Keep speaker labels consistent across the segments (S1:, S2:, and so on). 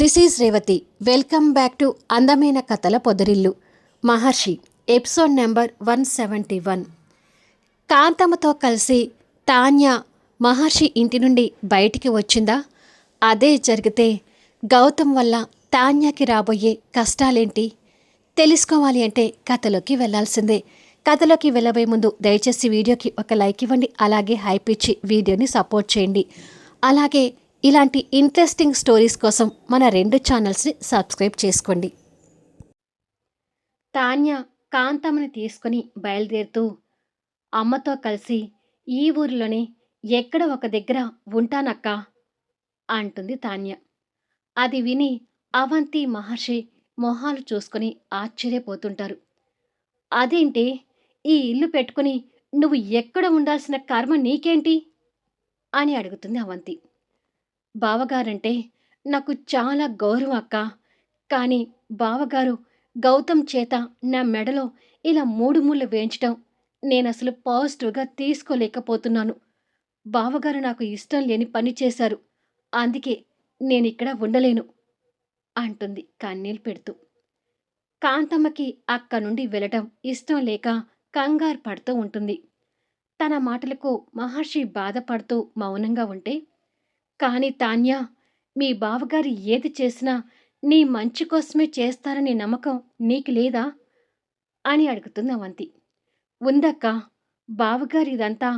S1: This is Revathi. Welcome back to అందమైన కథల పొదరిల్లు. Maharshi episode number one seventy one. కాంతమ్మతో కలిసి తాన్య మహర్షి ఇంటి నుండి బయటికి వచ్చిందా? అదే జరిగితే గౌతమ్ వల్ల తాన్యాకి రాబోయే కష్టాలేంటి? తెలుసుకోవాలి అంటే కథలోకి వెళ్ళాల్సిందే కథలోకి వెళ్ళబోయే ముందు దయచేసి వీడియోకి ఒక లైక్ ఇవ్వండి. అలాగే హైప్ ఇచ్చి వీడియోని సపోర్ట్ చేయండి. అలాగే ఇలాంటి ఇంట్రెస్టింగ్ స్టోరీస్ కోసం మన రెండు ఛానల్స్ని సబ్స్క్రైబ్ చేసుకోండి. తాన్య కాంతమ్మని తీసుకుని బయలుదేరుతూ అమ్మతో కలిసి ఈ ఊరిలోనే ఎక్కడ ఒక దగ్గర ఉంటానక్క? అంటుంది తాన్య. అది విని అవంతి మహర్షి మొహాలు చూసుకుని ఆశ్చర్యపోతుంటారు. అదేంటి ఈ ఇల్లు పెట్టుకుని నువ్వు ఎక్కడ ఉండాల్సిన కర్మ నీకేంటి? అని అడుగుతుంది అవంతి. బావగారంటే నాకు చాలా గౌరవం అక్క. కానీ బావగారు గౌతమ్ చేత నా మెడలో ఇలా మూడు ముళ్ళు వేయించటం నేను అసలు పాజిటివ్గా తీసుకోలేకపోతున్నాను. బావగారు నాకు ఇష్టం లేని పని చేశారు. అందుకే నేను ఇక్కడ ఉండలేను అంటుంది కన్నీళ్ళు పెడుతూ. కాంతమ్మకి అక్క నుండి వెళ్ళటం ఇష్టం లేక కంగారు పడుతూ ఉంటుంది. తన మాటలకు మహర్షి బాధపడుతూ మౌనంగా ఉంటే కానీ తాన్యా మీ బావగారు ఏది చేసినా నీ మంచి కోసమే చేస్తారనే నమ్మకం నీకు లేదా? అని అడుగుతుంది అవంతి. ఉందక్క బావగారు ఇదంతా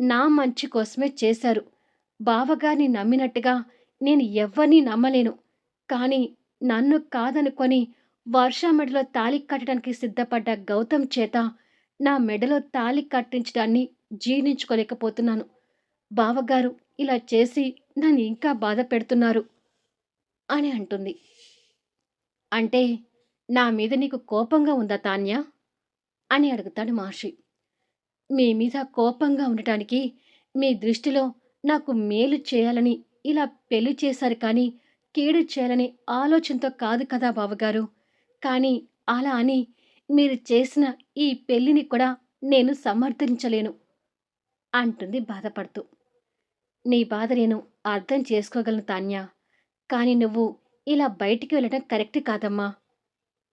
S1: నా మంచి కోసమే చేశారు. బావగారిని నమ్మినట్టుగా నేను ఎవ్వరినీ నమ్మలేను. కానీ నన్ను కాదనుకొని వర్ష మెడలో తాళి కట్టడానికి సిద్ధపడ్డ గౌతమ్ చేత నా మెడలో తాళి కట్టించడాన్ని జీర్ణించుకోలేకపోతున్నాను. బావగారు ఇలా చేసి నన్ను ఇంకా బాధ పెడుతున్నారు అని అంటుంది. అంటే నా మీద నీకు కోపంగా ఉందా తాన్య? అని అడుగుతాడు మహర్షి. మీ మీద కోపంగా ఉండటానికి మీ దృష్టిలో నాకు మేలు చేయాలని ఇలా పెళ్ళి చేశారు కానీ కీడు చేయాలని ఆలోచనతో కాదు కదా బావగారు. కానీ అలా అని మీరు చేసిన ఈ పెళ్ళిని కూడా నేను సమర్థించలేను అంటుంది బాధపడుతూ. నీ బాధ నేను అర్థం చేసుకోగలను తాన్య. కానీ నువ్వు ఇలా బయటికి వెళ్ళడం కరెక్ట్ కాదమ్మా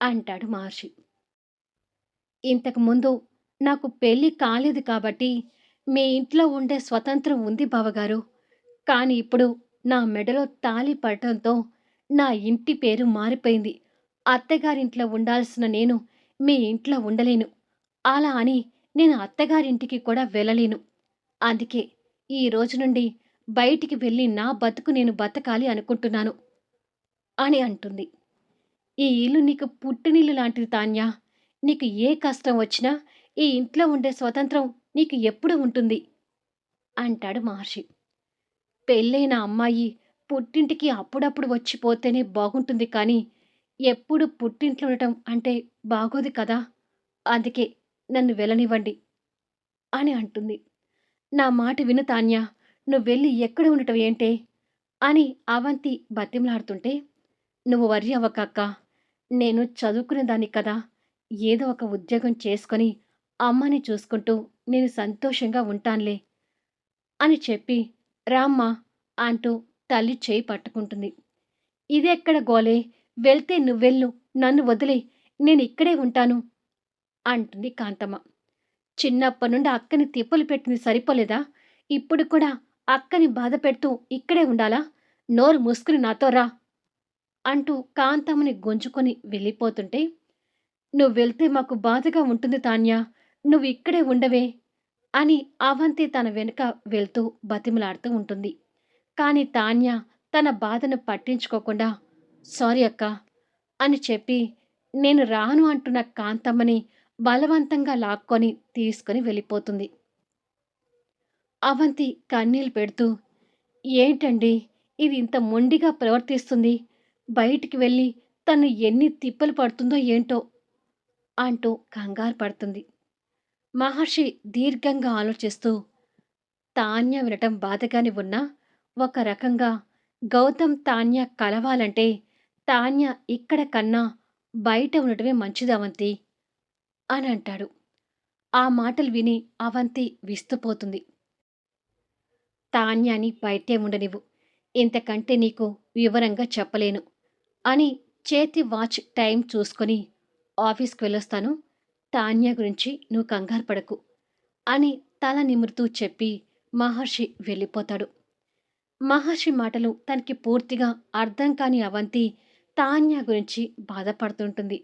S1: అంటాడు మహర్షి. ఇంతకుముందు నాకు పెళ్ళి కాలేదు కాబట్టి మీ ఇంట్లో ఉండే స్వతంత్రం ఉంది బావగారు. కానీ ఇప్పుడు నా మెడలో తాళి పడటంతో నా ఇంటి పేరు మారిపోయింది. అత్తగారింట్లో ఉండాల్సిన నేను మీ ఇంట్లో ఉండలేను. అలా అని నేను అత్తగారింటికి కూడా వెళ్ళలేను. అందుకే ఈ రోజు నుండి బయటికి వెళ్ళి నా బతుకు నేను బతకాలి అనుకుంటున్నాను అని అంటుంది. ఈ ఇల్లు నీకు పుట్టినిల్లు లాంటిది తాన్యా. నీకు ఏ కష్టం వచ్చినా ఈ ఇంట్లో ఉండే స్వతంత్రం నీకు ఎప్పుడు ఉంటుంది అంటాడు మహర్షి. పెళ్ళైన అమ్మాయి పుట్టింటికి అప్పుడప్పుడు వచ్చిపోతేనే బాగుంటుంది కానీ ఎప్పుడు పుట్టింట్లో ఉండటం అంటే బాగోదు కదా. అందుకే నన్ను వెళ్ళనివ్వండి అని అంటుంది. నా మాట విను తాన్యా. నువ్వు వెళ్ళి ఎక్కడ ఉండటం ఏంటే అని అవంతి బతిమలాడుతుంటే నువ్వు వర్రి అవ్వకక్క. నేను చదువుకునే దాన్ని కదా. ఏదో ఒక ఉద్యోగం చేసుకొని అమ్మని చూసుకుంటూ నేను సంతోషంగా ఉంటానులే అని చెప్పి రామ్మ అంటూ తల్లి చేయి పట్టుకుంటుంది. ఇదెక్కడ గోలే? వెళ్తే నువ్వెళ్ళు. నన్ను వదిలే. నేను ఇక్కడే ఉంటాను అంటుంది కాంతమ్మ. చిన్నప్పటి నుండి అక్కని తిప్పలు పెట్టింది సరిపోలేదా? ఇప్పుడు కూడా అక్కని బాధ పెడుతూ ఇక్కడే ఉండాలా? నోరు మూసుకుని నాతో రా అంటూ కాంతమ్మని గుంజుకొని వెళ్ళిపోతుంటే నువ్వు వెళ్తే మాకు బాధగా ఉంటుంది తాన్యా. నువ్వు ఇక్కడే ఉండవే అని అవంతి తన వెనుక వెళ్తూ బతిమలాడుతూ ఉంటుంది. కానీ తాన్య తన బాధను పట్టించుకోకుండా సారీ అక్క అని చెప్పి నేను రాను అంటున్న కాంతమ్మని బలవంతంగా లాక్కొని తీసుకొని వెళ్ళిపోతుంది. అవంతి కన్నీళ్ళు పెడుతూ ఏంటండి ఇది ఇంత మొండిగా ప్రవర్తిస్తుంది? బయటికి వెళ్ళి తను ఎన్ని తిప్పలు పడుతుందో ఏంటో? అంటూ కంగారు పడుతుంది. మహర్షి దీర్ఘంగా ఆలోచిస్తూ తాన్య వినటం బాధగానే ఉన్నా ఒక రకంగా గౌతమ్ తాన్య కలవాలంటే తాన్య ఇక్కడ కన్నా బయట ఉండటమే మంచిది అవంతి. అని అంటాడు. ఆ మాటలు విని అవంతి విస్తుపోతుంది. తాన్యాని బయటే ఉండనివ్వు. ఇంతకంటే నీకు వివరంగా చెప్పలేను అని చేతి వాచ్ టైం చూసుకొని ఆఫీస్కి వెళ్ళొస్తాను. తాన్య గురించి నువ్వు కంగారు పడకు అని తల నిమురుతూ చెప్పి మహర్షి వెళ్ళిపోతాడు. మహర్షి మాటలు తనకి పూర్తిగా అర్థం కాని అవంతి తాన్య గురించి బాధపడుతుంటుంది.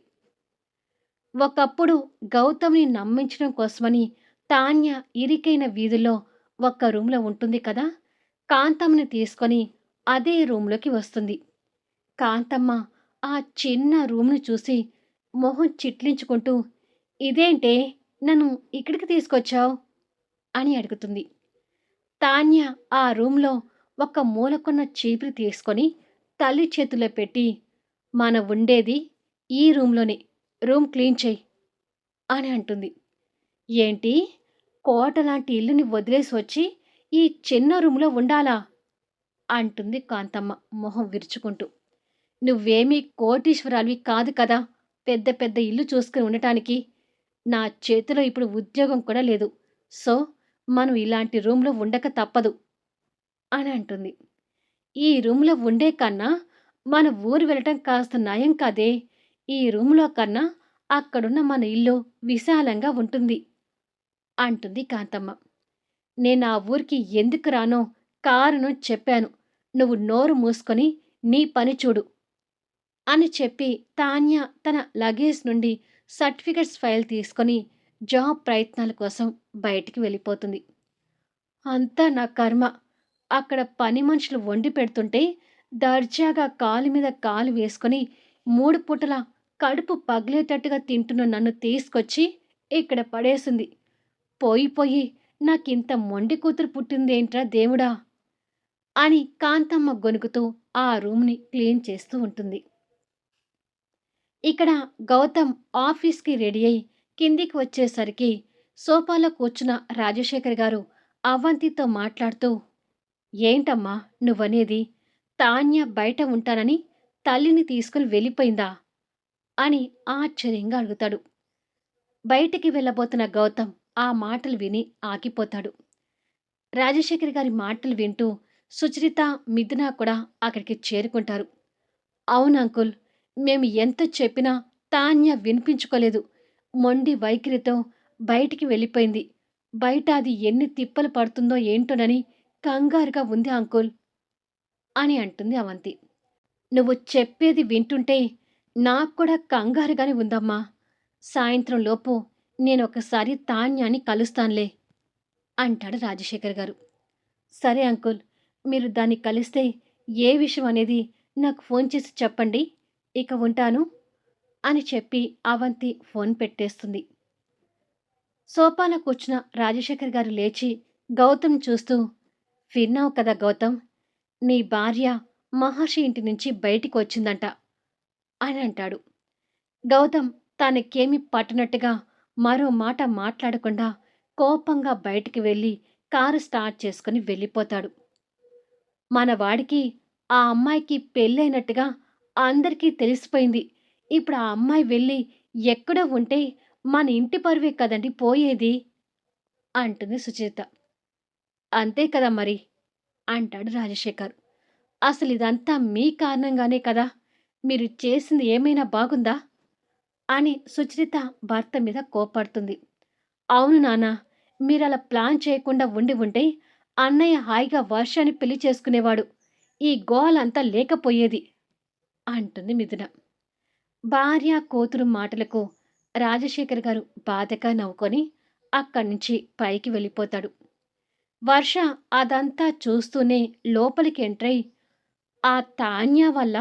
S1: ఒకప్పుడు గౌతమ్ని నమ్మించడం కోసమని తాన్య ఇరికైన వీధిలో ఒక్క రూమ్లో ఉంటుంది కదా? కాంతమ్మని తీసుకొని అదే రూమ్లోకి వస్తుంది. కాంతమ్మ ఆ చిన్న రూమ్ను చూసి మొహం చిట్లించుకుంటూ ఇదేంటే? నన్ను ఇక్కడికి తీసుకొచ్చావు? అని అడుగుతుంది. తాన్య ఆ రూమ్లో ఒక మూలకున్న చీపురు తీసుకొని తల్లి చేతిలో పెట్టి మన ఉండేది ఈ రూమ్లోనే. రూమ్ క్లీన్ చేయి అని అంటుంది. ఏంటి? కోట లాంటి ఇల్లుని వదిలేసి వచ్చి ఈ చిన్న రూమ్లో ఉండాలా? అంటుంది కాంతమ్మ మొహం విరుచుకుంటూ. నువ్వేమీ కోటీశ్వరాలివి కాదు కదా పెద్ద పెద్ద ఇల్లు చూసుకుని ఉండటానికి. నా చేతిలో ఇప్పుడు ఉద్యోగం కూడా లేదు. సో మనం ఇలాంటి రూమ్లో ఉండక తప్పదు అని అంటుంది. ఈ రూమ్లో ఉండే కన్నా మన ఊరు వెళ్ళటం కాస్త నయం కాదే? ఈ రూమ్లో కన్నా అక్కడున్న మన ఇల్లు విశాలంగా ఉంటుంది అంటుంది కాంతమ్మ. నేను ఆ ఊరికి ఎందుకు రానో కారును చెప్పాను. నువ్వు నోరు మూసుకొని నీ పని చూడు అని చెప్పి తాన్య తన లగేజ్ నుండి సర్టిఫికెట్స్ ఫైల్ తీసుకొని జాబ్ ప్రయత్నాల కోసం బయటికి వెళ్ళిపోతుంది. అంతా నా కర్మ. అక్కడ పని మనుషులు వండి పెడుతుంటే దర్జాగా కాలు మీద కాలు వేసుకొని మూడు పూటల కడుపు పగిలేటట్టుగా తింటున్న నన్ను తీసుకొచ్చి ఇక్కడ పడేసింది. పోయి పోయి నాకింత మొండి కూతురు పుట్టిందేంట్రా దేవుడా? అని కాంతమ్మ గొనుకుతూ ఆ రూమ్ని క్లీన్ చేస్తూ ఉంటుంది. ఇక్కడ గౌతమ్ ఆఫీస్కి రెడీ అయి కిందికి వచ్చేసరికి సోఫాలో కూర్చున్న రాజశేఖర్ గారు అవంతితో మాట్లాడుతూ ఏంటమ్మా నువ్వనేది? తాన్య బయట ఉంటానని తల్లిని తీసుకుని వెళ్ళిపోయిందా? అని ఆశ్చర్యంగా అడుగుతాడు. బయటికి వెళ్ళబోతున్న గౌతమ్ ఆ మాటలు విని ఆగిపోతాడు. రాజశేఖర్ గారి మాటలు వింటూ సుచరిత మిథున కూడా అక్కడికి చేరుకుంటారు. అవును అంకుల్ మేము ఎంత చెప్పినా తాన్య వినిపించుకోలేదు. మొండి వైఖరితో బయటికి వెళ్ళిపోయింది. బయట అది ఎన్ని తిప్పలు పడుతుందో ఏంటోనని కంగారుగా ఉంది అంకుల్ అని అంటుంది అవంతి. నువ్వు చెప్పేది వింటుంటే నాకు కూడా కంగారుగానే ఉందమ్మా. సాయంత్రం లోపు నేను ఒకసారి తాన్యాన్ని కలుస్తానులే అంటాడు రాజశేఖర్ గారు. సరే అంకుల్ మీరు దాన్ని కలిస్తే ఏ విషయం అనేది నాకు ఫోన్ చేసి చెప్పండి ఇక ఉంటాను అని చెప్పి అవంతి ఫోన్ పెట్టేస్తుంది. సోపాన కూర్చున్న రాజశేఖర్ గారు లేచి గౌతమ్ చూస్తూ విన్నావు కదా గౌతమ్ నీ భార్య మహర్షి ఇంటి నుంచి బయటికి వచ్చిందంట. అని అంటాడు. గౌతమ్ తనకేమి పట్టనట్టుగా మరో మాట మాట్లాడకుండా కోపంగా బయటికి వెళ్ళి కారు స్టార్ట్ చేసుకుని వెళ్ళిపోతాడు. మన వాడికి ఆ అమ్మాయికి పెళ్ళైనట్టుగా అందరికీ తెలిసిపోయింది. ఇప్పుడు ఆ అమ్మాయి వెళ్ళి ఎక్కడో ఉంటే మన ఇంటి పరువే కదండి పోయేది? అంటుంది సుచేత అంతే కదా మరి? అంటాడు రాజశేఖర్. అసలు ఇదంతా మీ కారణంగానే కదా? మీరు చేసింది ఏమైనా బాగుందా? అని సుచరిత భర్త మీద కోపడుతుంది అవును నాన్న మీరు అలా ప్లాన్ చేయకుండా ఉండి ఉంటే అన్నయ్య హాయిగా వర్షాన్ని పెళ్ళి చేసుకునేవాడు. ఈ గోలంతా లేకపోయేది అంటుంది మిథున. భార్య కూతురు మాటలకు రాజశేఖర్ గారు బాధగా నవ్వుకొని అక్కడి నుంచి పైకి వెళ్ళిపోతాడు. వర్ష అదంతా చూస్తూనే లోపలికి ఎంట్రై ఆ తాన్య వల్ల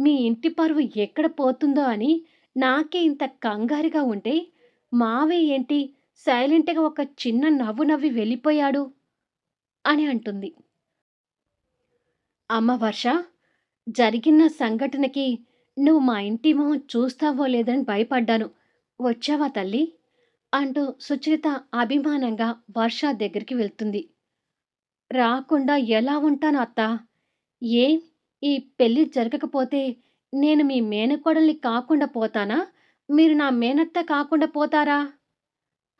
S1: మీ ఇంటి పరువు ఎక్కడ పోతుందో అని నాకే ఇంత కంగారుగా ఉంటే మావే ఏంటి సైలెంట్గా ఒక చిన్న నవ్వు నవ్వి వెళ్ళిపోయాడు? అని అంటుంది. అమ్మ వర్ష జరిగిన సంఘటనకి నువ్వు మా ఇంటి మొహం చూస్తావో లేదని భయపడ్డాను. వచ్చావా తల్లి? అంటూ సుచరిత అభిమానంగా వర్ష దగ్గరికి వెళ్తుంది. రాకుండా ఎలా ఉంటాను అత్త? ఏం ఈ పెళ్ళి జరగకపోతే నేను మీ మేనకోడల్ని కాకుండా పోతానా? మీరు నా మేనత్త కాకుండా పోతారా?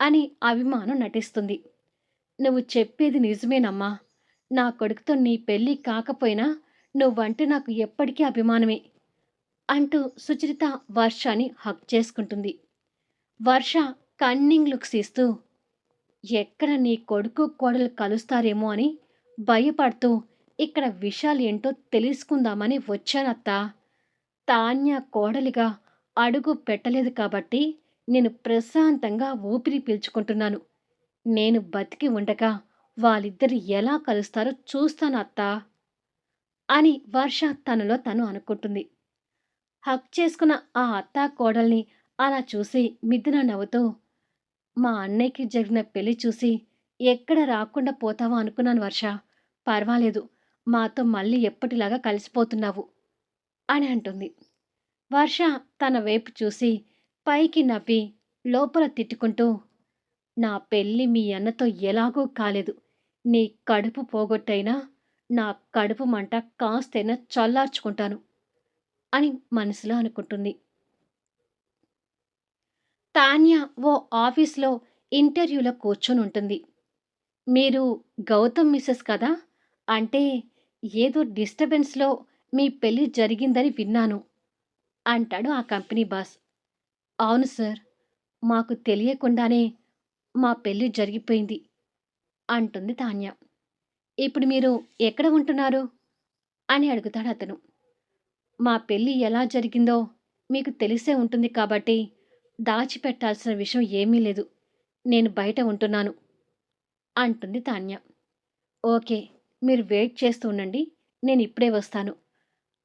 S1: అని అభిమానం నటిస్తుంది. నువ్వు చెప్పేది నిజమేనమ్మా. నా కొడుకుతో నీ పెళ్ళి కాకపోయినా నువ్వంటే నాకు ఎప్పటికీ అభిమానమే అంటూ సుచరిత వర్షాని హక్ చేసుకుంటుంది. వర్ష కన్నింగ్ లుక్స్ ఇస్తూ ఎక్కడ నీ కొడుకు, కోడలు కలుస్తారేమో అని భయపడుతూ ఇక్కడ విషయాలు ఏంటో తెలుసుకుందామని వచ్చానత్తా. తాన్య కోడలిగా అడుగు పెట్టలేదు కాబట్టి నేను ప్రశాంతంగా ఊపిరి పీల్చుకుంటున్నాను. నేను బతికి ఉండగా వాళ్ళిద్దరు ఎలా కలుస్తారో చూస్తాను అత్తా అని వర్ష తనలో తను అనుకుంటుంది. హక్ చేసుకున్న ఆ అత్తా కోడల్ని అలా చూసి మిథున నవ్వుతూ మా అన్నయ్యకి జరిగిన పెళ్ళి చూసి ఎక్కడ రాకుండా పోతావా అనుకున్నాను వర్ష. పర్వాలేదు. మాతో మళ్ళీ ఎప్పటిలాగా కలిసిపోతున్నావు అని అంటుంది. వర్ష తన వైపు చూసి పైకి నవ్వి లోపల తిట్టుకుంటూ నా పెళ్ళి మీ అన్నతో ఎలాగూ కాలేదు. నీ కడుపు పోగొట్టైనా నా కడుపు మంట కాస్తైనా చల్లార్చుకుంటాను అని మనసులో అనుకుంటుంది. తాన్య ఓ ఆఫీస్‌లో ఇంటర్వ్యూలో కూర్చొని ఉంటుంది మీరు గౌతమ్ మిసెస్ కదా! అంటే ఏదో డిస్టర్బెన్స్‌లో మీ పెళ్ళి జరిగిందని విన్నాను. అంటాడు ఆ కంపెనీ బాస్. అవును సార్. మాకు తెలియకుండానే మా పెళ్ళి జరిగిపోయింది. అంటుంది తాన్య. ఇప్పుడు మీరు ఎక్కడ ఉంటున్నారు? అని అడుగుతాడు అతను మా పెళ్ళి ఎలా జరిగిందో మీకు తెలిసే ఉంటుంది కాబట్టి దాచిపెట్టాల్సిన విషయం ఏమీ లేదు. నేను బయట ఉంటున్నాను. అంటుంది తాన్య. ఓకే. మీరు వెయిట్ చేస్తూ ఉండండి. నేను ఇప్పుడే వస్తాను.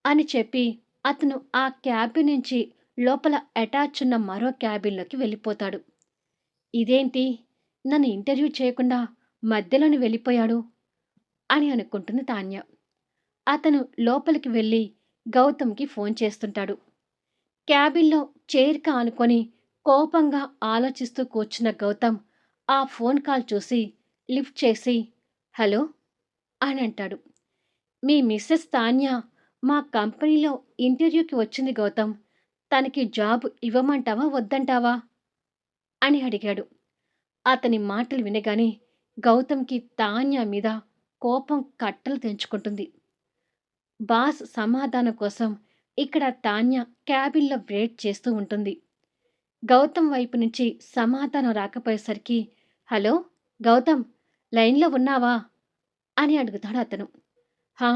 S1: అని చెప్పి అతను ఆ క్యాబిన్ నుంచి లోపల అటాచ్ ఉన్న మరో క్యాబిన్‌లోకి వెళ్ళిపోతాడు. ఇదేంటి? నన్ను ఇంటర్వ్యూ చేయకుండా మధ్యలోనే వెళ్ళిపోయాడు అని అనుకుంటుంది తాన్య. అతను లోపలికి వెళ్ళి గౌతమ్‌కి ఫోన్ చేస్తుంటాడు. క్యాబిన్‌లో చేరిక అనుకొని కోపంగా ఆలోచిస్తూ కూర్చున్న గౌతమ్ ఆ ఫోన్ కాల్ చూసి లిఫ్ట్ చేసి హలో అని అంటాడు. మీ మిస్సెస్ తాన్య మా కంపెనీలో ఇంటర్వ్యూకి వచ్చింది గౌతమ్. తనకి జాబ్ ఇవ్వమంటావా? వద్దంటావా? అని అడిగాడు. అతని మాటలు వినగానే గౌతమ్‌కి తాన్య మీద కోపం కట్టలు తెంచుకుంటుంది. బాస్ సమాధానం కోసం ఇక్కడ తాన్య క్యాబిన్‌లో వెయిట్ చేస్తూ ఉంటుంది. గౌతమ్ వైపు నుంచి సమాధానం రాకపోయేసరికి హలో! గౌతమ్ లైన్‌లో ఉన్నావా? అని అడుగుతాడు అతను. హా!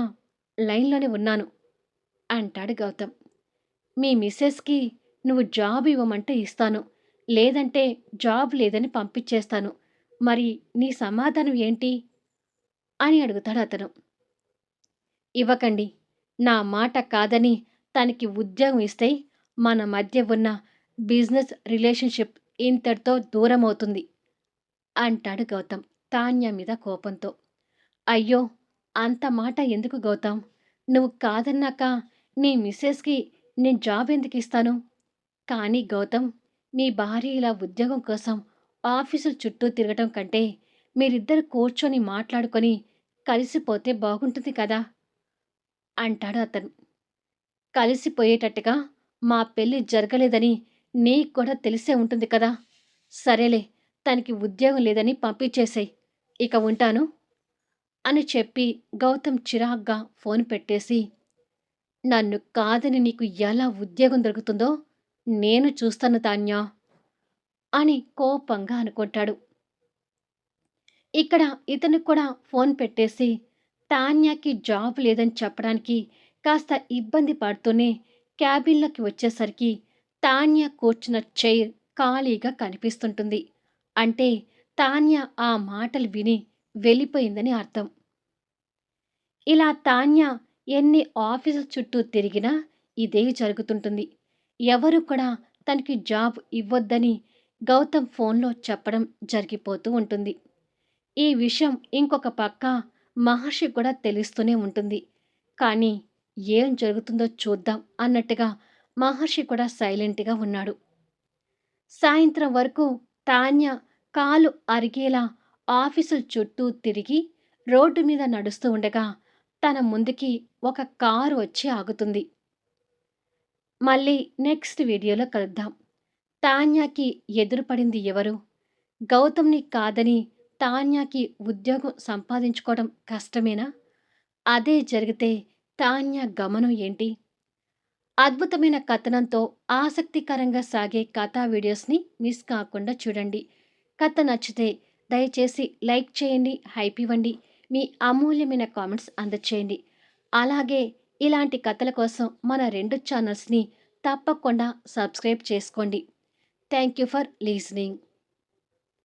S1: లైన్‌లోనే ఉన్నాను. అంటాడు గౌతమ్. మీ మిసెస్‌కి నువ్వు జాబ్ ఇవ్వమంటే ఇస్తాను. లేదంటే జాబ్ లేదని పంపించేస్తాను. మరి నీ సమాధానం ఏంటి? అని అడుగుతాడు అతను. ఇవ్వకండి. నా మాట కాదని తనకి ఉద్యోగం ఇస్తే మన మధ్య ఉన్న బిజినెస్ రిలేషన్‌షిప్ ఇంతటితో దూరమవుతుంది. అంటాడు గౌతమ్ తాన్య మీద కోపంతో. అయ్యో! అంత మాట ఎందుకు గౌతమ్? నువ్వు కాదన్నాక నీ మిసెస్‌కి నేను జాబ్ ఎందుకిస్తాను? కానీ గౌతమ్ మీ భార్య ఇలా ఉద్యోగం కోసం ఆఫీసుల చుట్టూ తిరగటం కంటే మీరిద్దరు కూర్చొని మాట్లాడుకొని కలిసిపోతే బాగుంటుంది కదా! అంటాడు అతను. కలిసిపోయేటట్టుగా మా పెళ్ళి జరగలేదని నీకు కూడా తెలిసే ఉంటుంది కదా! సరేలే తనకి ఉద్యోగం లేదని పంపించేసేయ్. ఇక ఉంటాను. అని చెప్పి గౌతమ్ చిరాగ్గా ఫోన్ పెట్టేసి నన్ను కాదని నీకు ఎలా ఉద్యోగం దొరుకుతుందో నేను చూస్తాను తాన్యా అని కోపంగా అనుకుంటాడు. ఇక్కడ ఇతను కూడా ఫోన్ పెట్టేసి తాన్యాకి జాబ్ లేదని చెప్పడానికి కాస్త ఇబ్బంది పడుతూనే క్యాబిన్‌లోకి వచ్చేసరికి తాన్య కూర్చున్న చైర్ ఖాళీగా కనిపిస్తుంటుంది. అంటే తాన్య ఆ మాటలు విని వెళ్ళిపోయిందని అర్థం. ఇలా తాన్య ఎన్ని ఆఫీసుల చుట్టూ తిరిగినా ఇదే జరుగుతుంటుంది. ఎవరు కూడా తనకి జాబ్ ఇవ్వొద్దని గౌతమ్ ఫోన్‌లో చెప్పడం జరిగిపోతూ ఉంటుంది. ఈ విషయం ఇంకొక పక్క మహర్షి కూడా తెలుస్తూనే ఉంటుంది. కానీ ఏం జరుగుతుందో చూద్దాం అన్నట్టుగా మహర్షి కూడా సైలెంట్‌గా ఉన్నాడు. సాయంత్రం వరకు తాన్య కాలు అరిగేలా ఆఫీసుల చుట్టూ తిరిగి రోడ్డు మీద నడుస్తూ ఉండగా తన ముందుకి ఒక కారు వచ్చి ఆగుతుంది. మళ్ళీ నెక్స్ట్ వీడియోలో కలుద్దాం. తాన్యాకి ఎదురుపడింది ఎవరు? గౌతమ్‌ని కాదని తాన్యాకి ఉద్యోగం సంపాదించుకోవడం కష్టమేనా? అదే జరిగితే తాన్య గమనం ఏంటి? అద్భుతమైన కథనంతో ఆసక్తికరంగా సాగే కథా వీడియోస్ని మిస్ కాకుండా చూడండి కథ నచ్చితే దయచేసి లైక్ చేయండి హైప్ ఇవ్వండి మీ అమూల్యమైన కామెంట్స్ అందచేయండి. అలాగే ఇలాంటి కథల కోసం మన రెండు ఛానల్స్ని తప్పకుండా సబ్స్క్రైబ్ చేసుకోండి. Thank you for లీజనింగ్